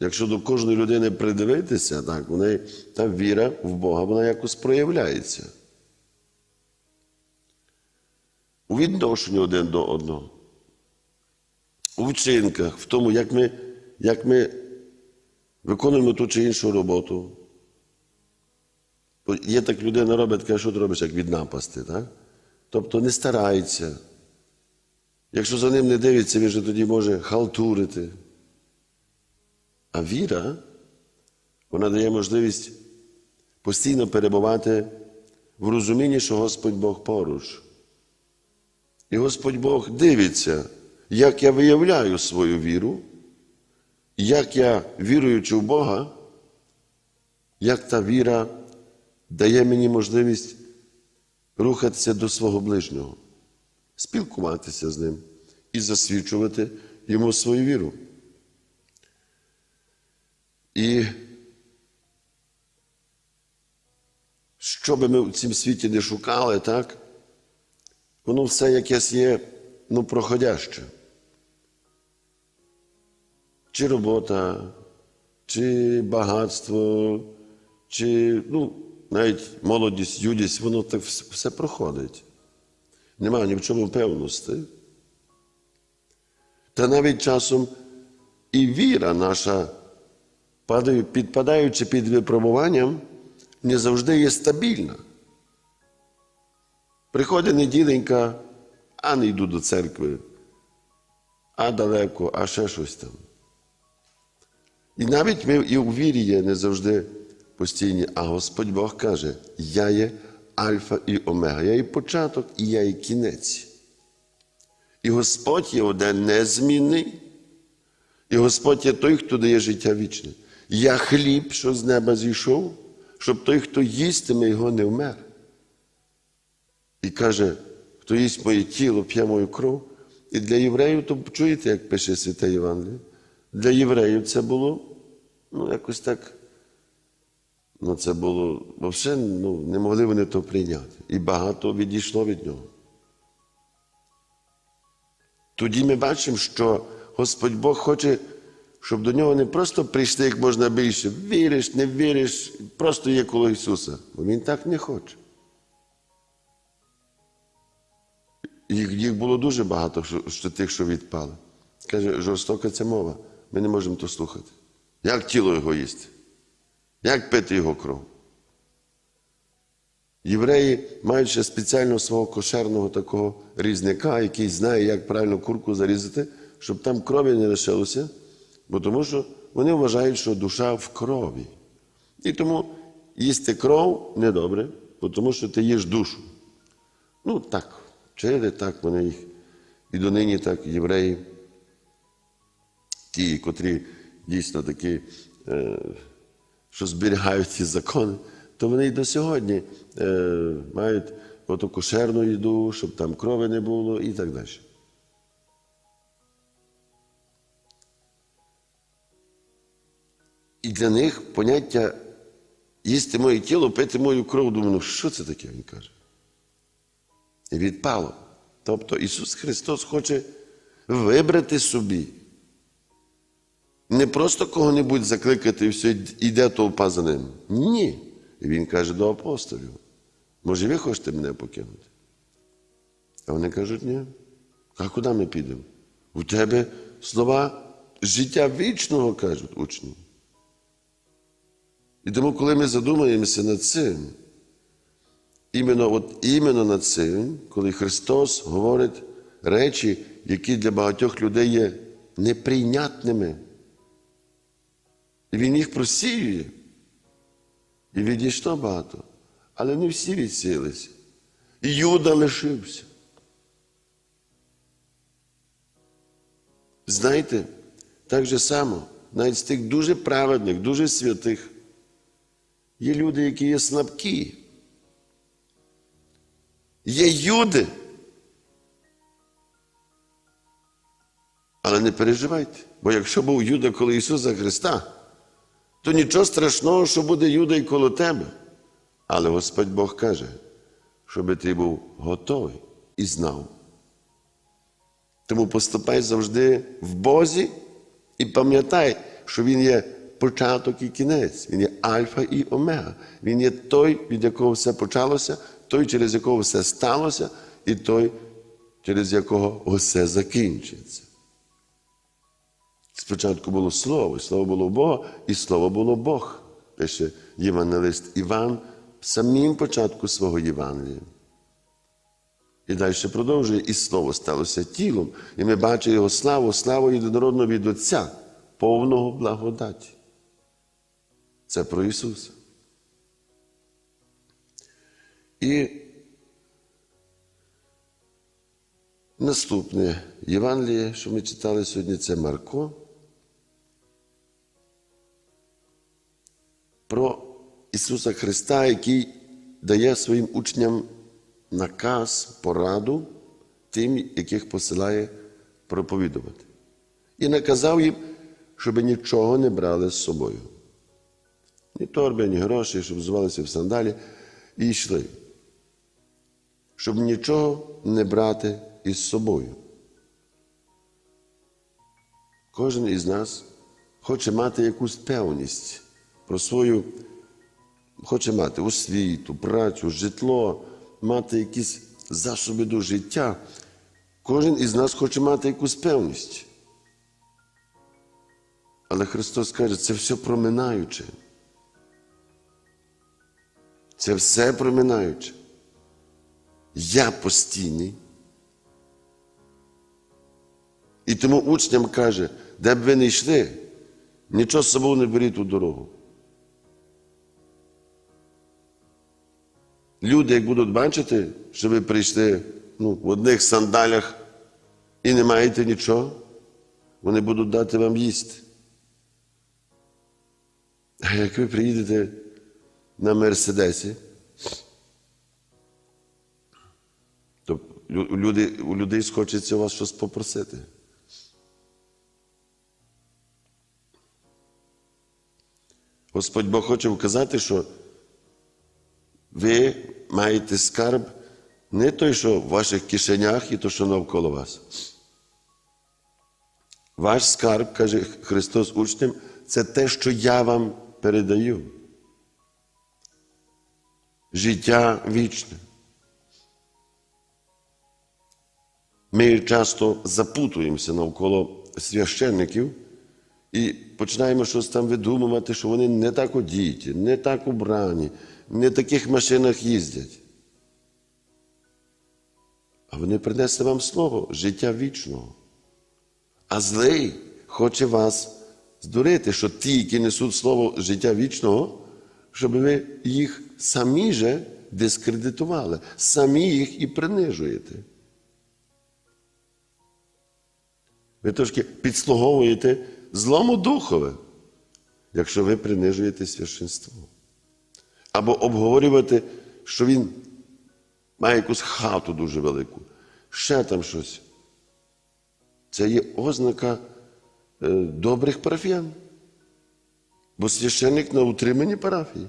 Якщо до кожної людини придивитися, так, в неї та віра в Бога, вона якось проявляється. У відношенні один до одного. У вчинках, в тому, як ми, як ми виконуємо ту чи іншу роботу. Бо Є так людина робить, каже, що ти робиш, як від напасти, так? Тобто не старається. Якщо за ним не дивиться, він же тоді може халтурити. А віра, вона дає можливість постійно перебувати в розумінні, що Господь Бог поруч. І Господь Бог дивиться, як я виявляю свою віру, як я, віруючи в Бога, як та віра дає мені можливість рухатися до свого ближнього, спілкуватися з ним і засвідчувати йому свою віру. І що би ми в цім світі не шукали, так? Воно все якесь є ну, проходяще. Чи робота, чи багатство, чи ну, навіть молодість, юдість, воно так все проходить. Немає ні в чому певності. Та навіть часом і віра наша, підпадаючи під випробуванням, не завжди є стабільна. Приходить неділенька, а не йду до церкви, а далеко, а ще щось там. І навіть ми і у вірі є не завжди постійні, а Господь Бог каже: Я є Альфа і Омега, я є початок і я є кінець. І Господь є один незмінний, і Господь є той, хто дає життя вічне. Я хліб, що з неба зійшов, щоб той, хто їстиме його, не вмер. І каже, хто їсть моє тіло, п'є мою кров. І для євреїв, то чуєте, як пише Святе Євангеліє? Для євреїв це було, ну, якось так. Ну, це було взагалі, ну, не могли вони то прийняти. І багато відійшло від нього. Тоді ми бачимо, що Господь Бог хоче, щоб до нього не просто прийшли як можна більше. Віриш, не віриш, просто є коло Ісуса. Бо Він так не хоче. Їх, їх було дуже багато, що, тих, що відпали. Каже, жорстока це мова. Ми не можемо то слухати. Як тіло його їсти? Як пити його кров? Євреї мають ще спеціально свого кошерного такого різника, який знає, як правильно курку зарізати, щоб там крові не лишилося, бо тому що вони вважають, що душа в крові. І тому їсти кров недобре, бо тому що ти їш душу. Ну так, вчили так, вони їх. І донині так євреї, ті, котрі дійсно такі, е, що зберігають ці закони, то вони і до сьогодні е, мають оту кошерну їду, щоб там крови не було і так далі. І для них поняття їсти моє тіло, пити мою кров, думаю, ну що це таке, він каже. І відпало. Тобто Ісус Христос хоче вибрати собі. Не просто кого-небудь закликати і все, іде толпа за ним. Ні. І Він каже до апостолів: може, ви хочете мене покинути? А вони кажуть, ні. А куди ми підемо? У тебе слова життя вічного, кажуть учні. І тому, коли ми задумаємося над цим, іменно, от, іменно над цим, коли Христос говорить речі, які для багатьох людей є неприйнятними, і Він їх просіює, і відійшло багато, але не всі відсілися. І Юда лишився. Знаєте, так же само, навіть з тих дуже праведних, дуже святих, є люди, які є слабкі. Є юди. Але не переживайте, бо якщо був Юда коло Ісуса Христа, то нічого страшного, що буде Юда і коло тебе. Але Господь Бог каже, щоб ти був готовий і знав. Тому поступай завжди в Бозі і пам'ятай, що Він є початок і кінець, Він є Альфа і Омега. Він є той, від якого все почалося, той, через якого все сталося, і той, через якого все закінчиться. Спочатку було Слово, і Слово було Бога, і Слово було Бог, пише Євангелист Іван в самім початку свого Євангелія. І далі продовжує, і Слово сталося тілом, і ми бачимо Його славу, славу єдинородного від Отця, повного благодаті. Це про Ісуса. І наступне Євангеліє, що ми читали сьогодні, це Марко. Про Ісуса Христа, який дає своїм учням наказ, пораду тим, яких посилає проповідувати. І наказав їм, щоб нічого не брали з собою. Ні торби, ні гроші, щоб взувалися в сандалі і йшли. Щоб нічого не брати із собою. Кожен із нас хоче мати якусь певність про свою, хоче мати освіту, працю, житло, мати якісь засоби до життя. Кожен із нас хоче мати якусь певність. Але Христос каже, це все проминаюче. Це все проминаюче. Я постійний. І тому учням каже, де б ви не йшли, нічого з собою не беріть у дорогу. Люди, як будуть бачити, що ви прийшли ну, в одних сандалях і не маєте нічого, вони будуть дати вам їсти. А як ви приїдете на Мерседесі, то люди, у людей схочеться у вас щось попросити. Господь Бог хоче вказати, що ви маєте скарб не той, що в ваших кишенях і то, що навколо вас. Ваш скарб, каже Христос учням, це те, що я вам передаю. Життя вічне. Ми часто запутуємося навколо священників і починаємо щось там видумувати, що вони не так одіті, не так убрані, не в таких машинах їздять. А вони принесли вам слово життя вічного. А злий хоче вас здурити, що ті, які несуть слово життя вічного, щоб ви їх самі же дискредитували, самі їх і принижуєте. Ви трошки підслуговуєте злому духове, якщо ви принижуєте священство. Або обговорювати, що він має якусь хату дуже велику, ще там щось. Це є ознака е, добрих парафіян. Бо священник на утриманні парафії.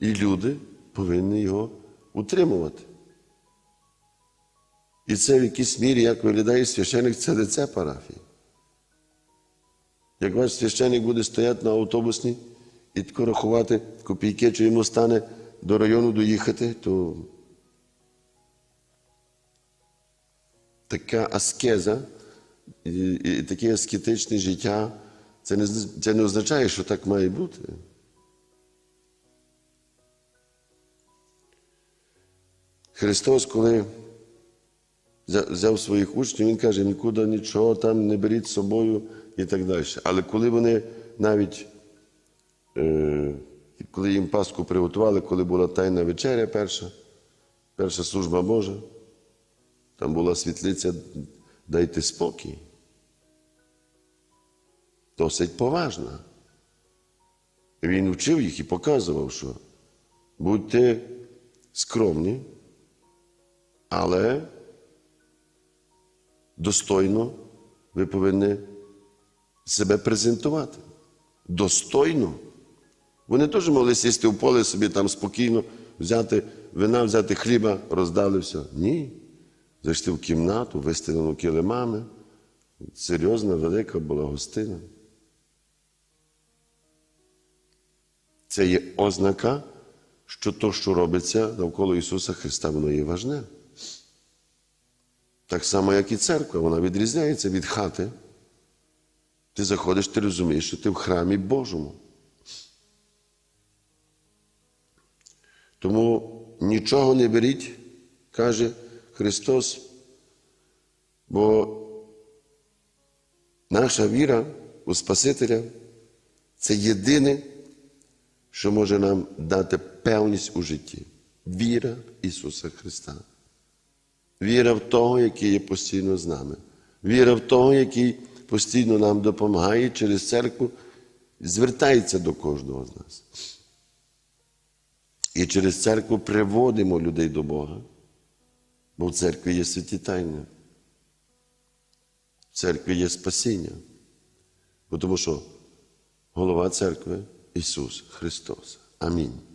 І люди повинні його утримувати. І це в якійсь мірі, як виглядає священник, це лице парафії. Як ваш священник буде стояти на автобусні і тако рахувати копійки, чи йому стане до району доїхати, то така аскеза і, і таке аскетичне життя, це не, це не означає, що так має бути. Христос, коли взяв своїх учнів, Він каже, нікуди нічого там не беріть з собою і так далі. Але коли вони навіть, е, коли їм Пасху приготували, коли була Тайна вечеря перша, перша служба Божа, там була світлиця дайте спокій. Досить поважна. Він вчив їх і показував, що будьте скромні, але достойно ви повинні себе презентувати. Достойно. Вони теж могли сісти в поле собі там спокійно, взяти вина, взяти хліба, роздали все. Ні. Зайшли в кімнату, вистелену килимами. Серйозна, велика була гостина. Це є ознака, що то, що робиться навколо Ісуса Христа, воно є важне. Так само, як і церква, вона відрізняється від хати. Ти заходиш, ти розумієш, що ти в храмі Божому. Тому нічого не беріть, каже Христос, бо наша віра у Спасителя це єдине, що може нам дати певність у житті. Віра Ісуса Христа. Віра в того, який є постійно з нами. Віра в того, який постійно нам допомагає через церкву, звертається до кожного з нас. І через церкву приводимо людей до Бога, бо в церкві є святі тайни. В церкві є спасіння. Бо Тому що голова церкви Ісус Христос. Амінь.